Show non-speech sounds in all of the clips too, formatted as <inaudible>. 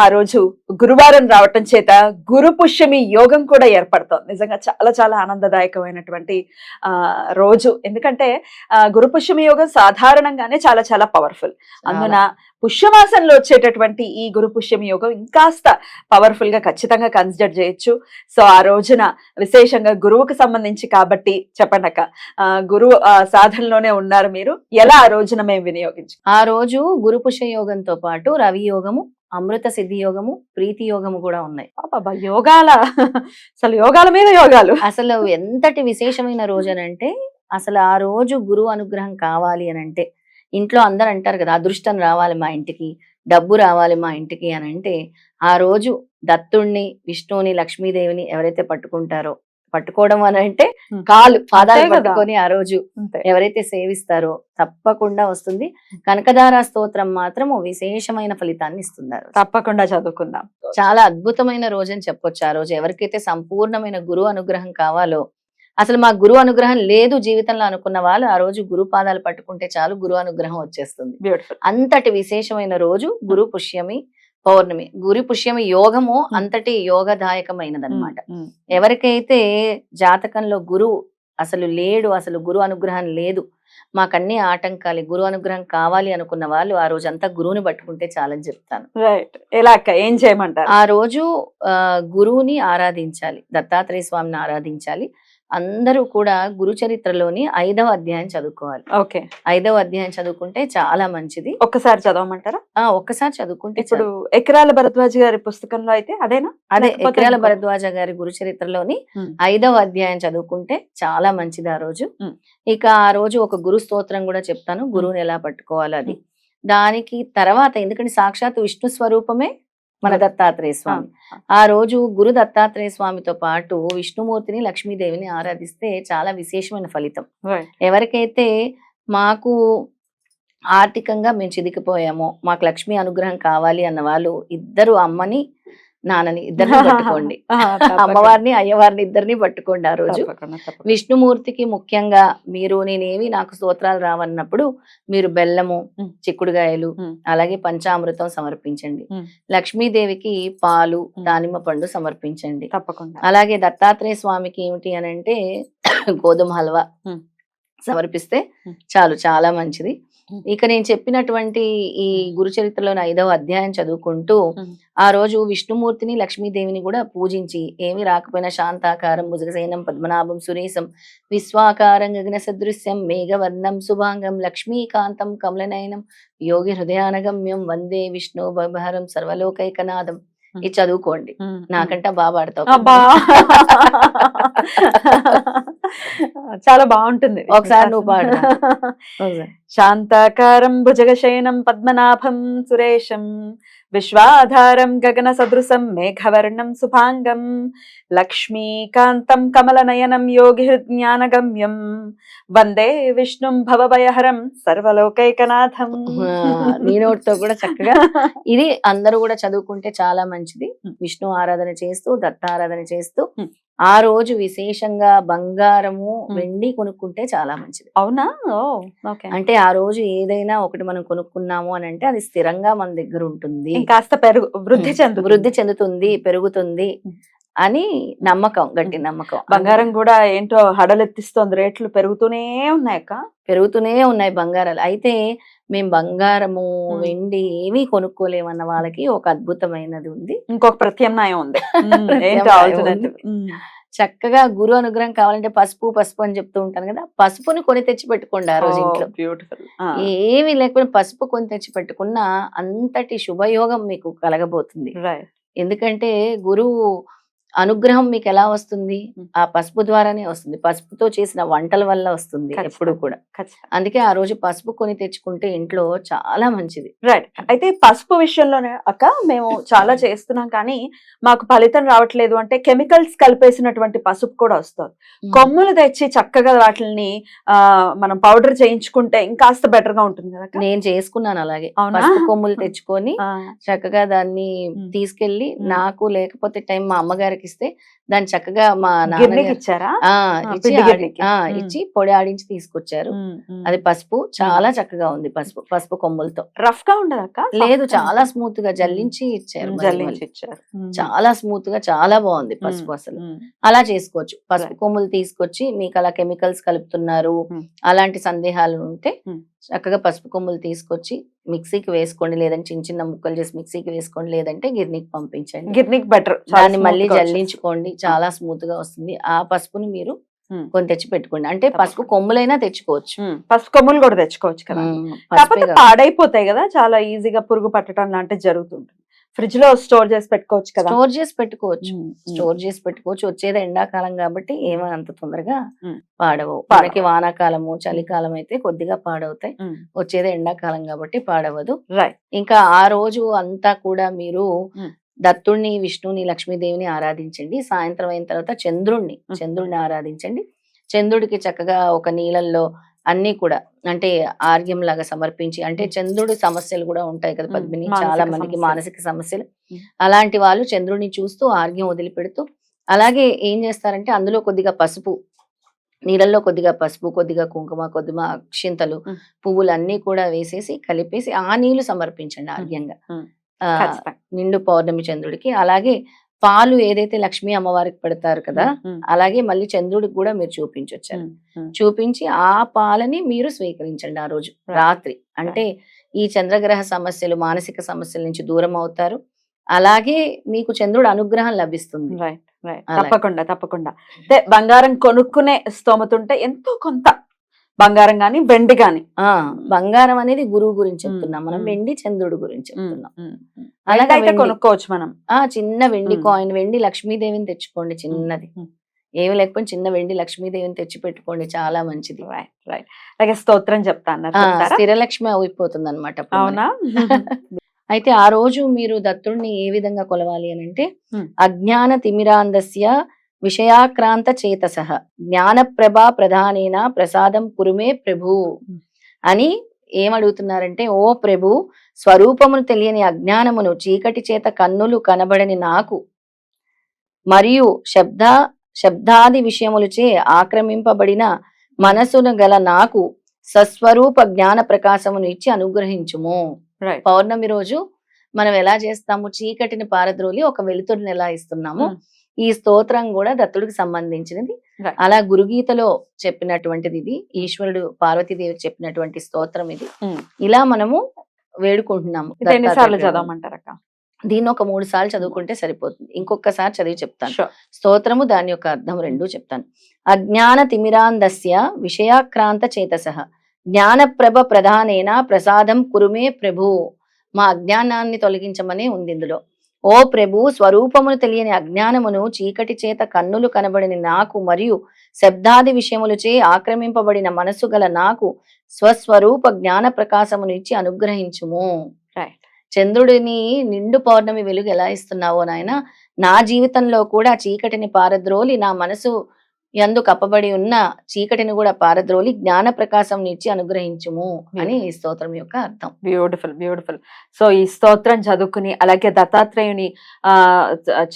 ఆ రోజు గురువారం రావటం చేత గురు పుష్యమి యోగం కూడా ఏర్పడుతోంది. నిజంగా చాలా చాలా ఆనందదాయకమైనటువంటి ఆ రోజు. ఎందుకంటే ఆ, గురు పుష్యమి యోగం సాధారణంగానే చాలా చాలా పవర్ఫుల్ అందున పుష్యమాసంలో వచ్చేటటువంటి ఈ గురు పుష్యమి యోగం ఇంకాస్త పవర్ఫుల్గా ఖచ్చితంగా కన్సిడర్ చేయొచ్చు. సో ఆ రోజున విశేషంగా గురువుకు సంబంధించి కాబట్టి చెప్పండి అక్క ఆ, గురువు ఆ, సాధనలోనే ఉన్నారు మీరు. ఎలా ఆ రోజున మేము వినియోగించు ఆ రోజు గురు పుష్య యోగంతో పాటు రవి యోగము అమృత సిద్ధి యోగము ప్రీతి యోగము కూడా ఉన్నాయి. పాపా యోగాల అసలు యోగాల మీద యోగాలు. అసలు ఎంతటి విశేషమైన రోజు అనంటే అంటే అసలు ఆ రోజు గురువు అనుగ్రహం కావాలి అని అంటే ఇంట్లో అందరు అంటారు కదా అదృష్టం రావాలి మా ఇంటికి డబ్బు రావాలి మా ఇంటికి అని అంటే ఆ రోజు దత్తుణ్ణి విష్ణువుని లక్ష్మీదేవిని ఎవరైతే పట్టుకుంటారో పట్టుకోవడం అని అంటే. కాలు పాదాలు. పట్టుకొని ఆ రోజు ఎవరైతే సేవిస్తారో తప్పకుండా వస్తుంది. కనకదార స్తోత్రం మాత్రము విశేషమైన ఫలితాన్ని రోజు. తప్పకుండా చదువుకుందాం. చాలా అద్భుతమైన రోజు అని చెప్పొచ్చు ఆ రోజు. ఎవరికైతే సంపూర్ణమైన గురువు అనుగ్రహం కావాలో అసలు మా గురువు అనుగ్రహం లేదు జీవితంలో అనుకున్న వాళ్ళు ఆ రోజు గురు పాదాలు పట్టుకుంటే చాలు గురువు అనుగ్రహం వచ్చేస్తుంది. అంతటి విశేషమైన రోజు గురు పుష్యమి. పౌర్ణమి. గురు పుష్యమి యోగము అంతటి యోగదాయకమైనదన్నమాట. ఎవరికైతే జాతకంలో గురువు అసలు లేడు అసలు గురు అనుగ్రహం లేదు మాకన్నీ ఆటంకాలు గురు అనుగ్రహం కావాలి అనుకున్న వాళ్ళు ఆ రోజు అంతా గురువుని పట్టుకుంటే చాలని చెప్తాను. రైట్. ఎలా ఏం చేయమంటారు? ఆ రోజు ఆ, గురువుని ఆరాధించాలి దత్తాత్రేయ స్వామిని ఆరాధించాలి. అందరూ కూడా గురు చరిత్రలోని ఐదవ అధ్యాయం చదువుకోవాలి. ఓకే. ఐదవ అధ్యాయం చదువుకుంటే చాలా మంచిది. ఒక్కసారి చదవమంటారా? ఆ ఒక్కసారి చదువుకుంటే ఇప్పుడు. ఎకరాల భరద్వాజ్ గారి పుస్తకంలో అయితే అదేనా? అదే ఎకరాల భరద్వాజ గారి గురు చరిత్రలోని. ఐదవ అధ్యాయం చదువుకుంటే చాలా మంచిది ఆ రోజు. ఇక ఆ రోజు ఒక గురు స్తోత్రం కూడా చెప్తాను. గురువుని ఎలా పట్టుకోవాలి అది. దానికి తర్వాత ఎందుకంటే సాక్షాత్ విష్ణు స్వరూపమే మన. దత్తాత్రేయ స్వామి ఆ రోజు గురు దత్తాత్రేయ స్వామితో పాటు విష్ణుమూర్తిని లక్ష్మీదేవిని ఆరాధిస్తే చాలా విశేషమైన ఫలితం. ఎవరికైతే మాకు ఆర్థికంగా మేము చిదికిపోయామో మాకు లక్ష్మీ అనుగ్రహం కావాలి అన్న వాళ్ళు ఇద్దరు అమ్మని నాన్నని ఇద్దరిని <laughs> పట్టుకోండి. అమ్మవారిని అయ్యవారిని ఇద్దరిని పట్టుకోండి ఆ రోజు. విష్ణుమూర్తికి ముఖ్యంగా మీరు నేనేవి నాకు స్తోత్రాలు రావన్నప్పుడు మీరు బెల్లము. చిక్కుడుగాయలు. అలాగే పంచామృతం సమర్పించండి. లక్ష్మీదేవికి పాలు. దానిమ్మ పండు సమర్పించండి తప్పకుండా అలాగే దత్తాత్రేయ స్వామికి ఏమిటి అని అంటే <coughs> గోధుమ హల్వా. సమర్పిస్తే. చాలు చాలా మంచిది. ఇక నేను చెప్పినటువంటి ఈ గురు చరిత్రలోని ఐదవ అధ్యాయం చదువుకుంటూ. ఆ రోజు విష్ణుమూర్తిని లక్ష్మీదేవిని కూడా పూజించి ఏమి రాకపోయినా శాంతాకారం భుజగశయనం పద్మనాభం సురేశం విశ్వాకారం గగన సదృశ్యం మేఘవర్ణం శుభాంగం లక్ష్మీకాంతం కమలనయనం యోగి హృదయానగమ్యం వందే విష్ణు భవహరం సర్వలోకైకనాథం. ఇది చదువుకోండి. నాకంటే బాగా పాడతావు <laughs> చాలా బాగుంటుంది ఒకసారి నువ్వు <laughs> పాడురా. శాంతాకారం భుజగశయనం పద్మనాభం సురేశం విశ్వాధారం గగన సదృశం మేఘవర్ణం సుభాంగం లక్ష్మీకాంతం కమలనయనం యోగి జ్ఞానగమ్యం వందే విష్ణుం భవభయహరం సర్వలోకైకనాథం నీ నోటితో కూడా చక్కగా <laughs> ఇది అందరూ కూడా చదువుకుంటే చాలా మంచిది. విష్ణు ఆరాధన చేస్తూ దత్తారాధన చేస్తూ. ఆ రోజు విశేషంగా బంగారము. వెండి కొనుక్కుంటే చాలా మంచిది. అవునా? అంటే ఆ రోజు ఏదైనా ఒకటి మనం కొనుక్కున్నాము అని అంటే అది స్థిరంగా మన దగ్గర ఉంటుంది. ఇంకాస్త పెరుగు వృద్ధి చెందు వృద్ధి చెందుతుంది పెరుగుతుంది. అని నమ్మకం గట్టి నమ్మకం. బంగారం కూడా ఏంటో హడలెత్తిస్తోంది రేట్లు పెరుగుతూనే ఉన్నాయక్క పెరుగుతూనే ఉన్నాయి బంగారాలు. అయితే మేము బంగారము. వెండి ఏమీ కొనుక్కోలేమన్న వాళ్ళకి ఒక అద్భుతమైనది ఉంది. ఇంకొక ప్రత్యామ్నాయం ఉంది. <laughs> చక్కగా గురు అనుగ్రహం కావాలంటే పసుపు పసుపు అని చెప్తూ ఉంటాను కదా పసుపుని కొని తెచ్చి పెట్టుకోండి ఆ రోజు ఇంట్లో. ఏమీ లేకపోతే పసుపు కొని తెచ్చి పెట్టుకున్నా అంతటి శుభయోగం మీకు కలగబోతుంది. ఎందుకంటే గురువు అనుగ్రహం మీకు ఎలా వస్తుంది. ఆ పసుపు ద్వారానే వస్తుంది పసుపుతో చేసిన వంటల వల్ల వస్తుంది. ఎప్పుడు కూడా అందుకే ఆ రోజు పసుపు కొని తెచ్చుకుంటే ఇంట్లో చాలా మంచిది రైట్ అయితే పసుపు విషయంలోనే అక్క మేము చాలా చేస్తున్నాం కానీ మాకు ఫలితం రావట్లేదు అంటే కెమికల్స్ కలిపేసినటువంటి పసుపు కూడా వస్తుంది కొమ్ములు తెచ్చి చక్కగా వాటిని ఆ మనం పౌడర్ చేయించుకుంటే ఇంకాస్త బెటర్గా ఉంటుంది కదా? నేను చేసుకున్నాను అలాగే? పసుపు కొమ్ములు తెచ్చుకొని చక్కగా దాన్ని. తీసుకెళ్ళి. నాకు లేకపోతే టైం మా అమ్మగారికి ఇస్తే దాన్ని చక్కగా మా ఆ, ఇచ్చి పిండి ఆడించి తీసుకొచ్చారు. అది పసుపు చాలా చక్కగా ఉంది పసుపు పసుపు కొమ్ములతో రఫ్గా ఉండదు అక్క లేదు చాలా. స్మూత్గా జల్లించి ఇచ్చారు. చాలా స్మూత్గా చాలా బాగుంది పసుపు అసలు. అలా చేసుకోవచ్చు పసుపు. కొమ్ములు తీసుకొచ్చి మీకు అలా కెమికల్స్ కలుపుతున్నారు. అలాంటి సందేహాలు ఉంటే. చక్కగా పసుపు కొమ్ములు తీసుకొచ్చి మిక్సీకి వేసుకోండి. లేదంటే చిన్న చిన్న ముక్కలు చేసి మిక్సీకి వేసుకోండి. లేదంటే గిర్నీకి పంపించండి. గిర్నీకి బెటర్. దాన్ని మళ్ళీ జల్లించుకోండి. చాలా స్మూత్గా వస్తుంది. ఆ పసుపుని మీరు Hmm. కొని తెచ్చి పెట్టుకోండి అంటే పసుపు. కొమ్ములైనా తెచ్చుకోవచ్చు. పసుపు కొమ్ములు కూడా తెచ్చుకోవచ్చు కదా. కాకపోతే. పాడైపోతాయి కదా. చాలా ఈజీగా పురుగు పట్టడం లాంటివి జరుగుతుంటుంది. ఫ్రిడ్జ్లో స్టోర్ చేసి పెట్టుకోవచ్చు కదా స్టోర్ చేసి పెట్టుకోవచ్చు. స్టోర్ చేసి పెట్టుకోవచ్చు వచ్చేది ఎండాకాలం కాబట్టి ఏమీ అంత తొందరగా. పాడవు. మనకి వానాకాలము చలికాలం అయితే కొద్దిగా పాడవుతాయి. వచ్చేది ఎండాకాలం కాబట్టి పాడవదు ఇంకా ఆ రోజు అంతా కూడా మీరు. దత్తుణ్ణి విష్ణుని లక్ష్మీదేవిని ఆరాధించండి సాయంత్రం అయిన తర్వాత చంద్రుణ్ణి. చంద్రుడిని ఆరాధించండి చంద్రుడికి చక్కగా ఒక నీళ్ళల్లో అన్ని కూడా అంటే ఆర్యం లాగా సమర్పించి అంటే ఉమ్. చంద్రుడి సమస్యలు కూడా ఉంటాయి కదా ఉమ్. పద్మిని చాలా మందికి. మానసిక సమస్యలు ఉమ్. అలాంటి వాళ్ళు చంద్రుడిని చూస్తూ ఆర్గ్యం వదిలిపెడుతూ అలాగే ఏం చేస్తారంటే అందులో కొద్దిగా పసుపు నీళ్ళల్లో కొద్దిగా పసుపు కొద్దిగా కుంకుమ కొద్దిగా అక్షింతలు. పువ్వులు అన్ని కూడా వేసేసి కలిపేసి ఆ నీళ్ళు సమర్పించండి ఆర్గ్యంగా నిండు పౌర్ణమి చంద్రుడికి అలాగే పాలు ఏదైతే లక్ష్మీ అమ్మవారికి పెడతారు కదా అలాగే మళ్ళీ చంద్రుడికి కూడా మీరు చూపించొచ్చారు. చూపించి ఆ పాలని మీరు స్వీకరించండి ఆ రోజు. రాత్రి. అంటే ఈ చంద్రగ్రహ సమస్యలు మానసిక సమస్యల నుంచి దూరం అవుతారు. అలాగే మీకు చంద్రుడు అనుగ్రహం లభిస్తుంది. తప్పకుండా తప్పకుండా. బంగారం కొనుక్కునే స్తోమత ఉంటే ఎంతో కొంత బంగారం గాని వెండి ఆ బంగారం అనేది గురువు గురించి చెప్తున్నాం మనం. వెండి చంద్రుడు గురించి చెప్తున్నాం అలాగే. కొనుక్కోవచ్చు మనం ఆ చిన్న వెండి. కాయిన్ వెండి లక్ష్మీదేవిని తెచ్చుకోండి చిన్నది. ఏమి లేకపోతే చిన్న వెండి లక్ష్మీదేవిని తెచ్చి పెట్టుకోండి చాలా మంచిది రైట్ రైట్ అలాగే స్తోత్రం చెప్తా అన్నారు ఆ, చెప్తారా? స్థిరలక్ష్మి అయిపోతుంది అనమాట అవునా <laughs> అయితే ఆ రోజు మీరు దత్తుడిని ఏ విధంగా కొలవాలి అని అంటే. అజ్ఞాన తిమిరాంధస్య విషయాక్రాంత చేతస జ్ఞాన ప్రభా ప్రధానేన ప్రసాదం కురుమే ప్రభు. Hmm. అని ఏమడుగుతున్నారంటే ఓ ప్రభు స్వరూపమును తెలియని అజ్ఞానమును చీకటి చేత కన్నులు కనబడని నాకు మరియు శబ్ద శబ్దాది విషయములచే ఆక్రమింపబడిన మనసును గల నాకు సస్వరూప జ్ఞాన ప్రకాశమును ఇచ్చి అనుగ్రహించుము. పౌర్ణమి రోజు మనం ఎలా చేస్తాము? చీకటిని పారద్రోలి ఒక వెలుతురిని ఎలా ఇస్తున్నాము? మ్మ్. ఈ స్తోత్రం కూడా దత్తుడికి సంబంధించినది. అలా గురుగీతలో చెప్పినటువంటిది ఇది ఈశ్వరుడు పార్వతీదేవికి చెప్పినటువంటి స్తోత్రం ఇది. మ్మ్. ఇలా మనము వేడుకుంటున్నాము. చదవమంటారక్క? దీన్ని ఒక మూడు సార్లు చదువుకుంటే సరిపోతుంది. ఇంకొకసారి చదివి చెప్తాను. స్తోత్రము దాని యొక్క అర్థం రెండు చెప్తాను. అజ్ఞాన తిమిరాంధస్య విషయాక్రాంత చేతస. జ్ఞానప్రభ ప్రధానేన ప్రసాదం కురుమే ప్రభు. మా అజ్ఞానాన్ని తొలగించమనే ఉంది ఇందులో. ఓ ప్రభు స్వరూపమును తెలియని అజ్ఞానమును చీకటి చేత కన్నులు కనబడిన నాకు మరియు శబ్దాది విషయములచే ఆక్రమింపబడిన మనసు గల నాకు స్వస్వరూప జ్ఞాన ప్రకాశమును ఇచ్చి అనుగ్రహించుము. రైట్ చంద్రుడిని నిండు పౌర్ణమి వెలుగు ఎలా ఇస్తున్నావో నాయన? నా జీవితంలో కూడా చీకటిని పారద్రోలి నా మనసు యందు కప్పబడి ఉన్న చీకటిని కూడా పారద్రోలి జ్ఞాన ప్రకాశం ఇచ్చి అనుగ్రహించుము అని ఈ స్తోత్రం యొక్క అర్థం. బ్యూటిఫుల్ బ్యూటిఫుల్ సో ఈ స్తోత్రం చదువుకుని అలాగే దత్తాత్రేయుని ఆ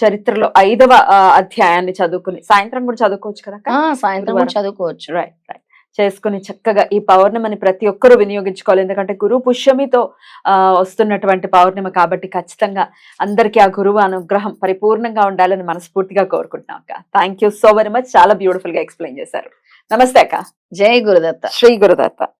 చరిత్రలో ఐదవ అధ్యాయాన్ని చదువుకుని సాయంత్రం కూడా చదువుకోవచ్చు కదా సాయంత్రం కూడా. చదువుకోవచ్చు. రైట్ రైట్ చేసుకుని చక్కగా ఈ పౌర్ణమిని ప్రతి ఒక్కరూ వినియోగించుకోవాలి. ఎందుకంటే గురు పుష్యమితో ఆ, వస్తున్నటువంటి పౌర్ణమి కాబట్టి ఖచ్చితంగా అందరికీ ఆ గురువు అనుగ్రహం పరిపూర్ణంగా ఉండాలని మనస్ఫూర్తిగా కోరుకుంటున్నాం అక్క. Thank you so very much చాలా బ్యూటిఫుల్గా ఎక్స్ప్లెయిన్ చేశారు. నమస్తే అక్క. జై గురుదత్త. శ్రీ గురుదత్త.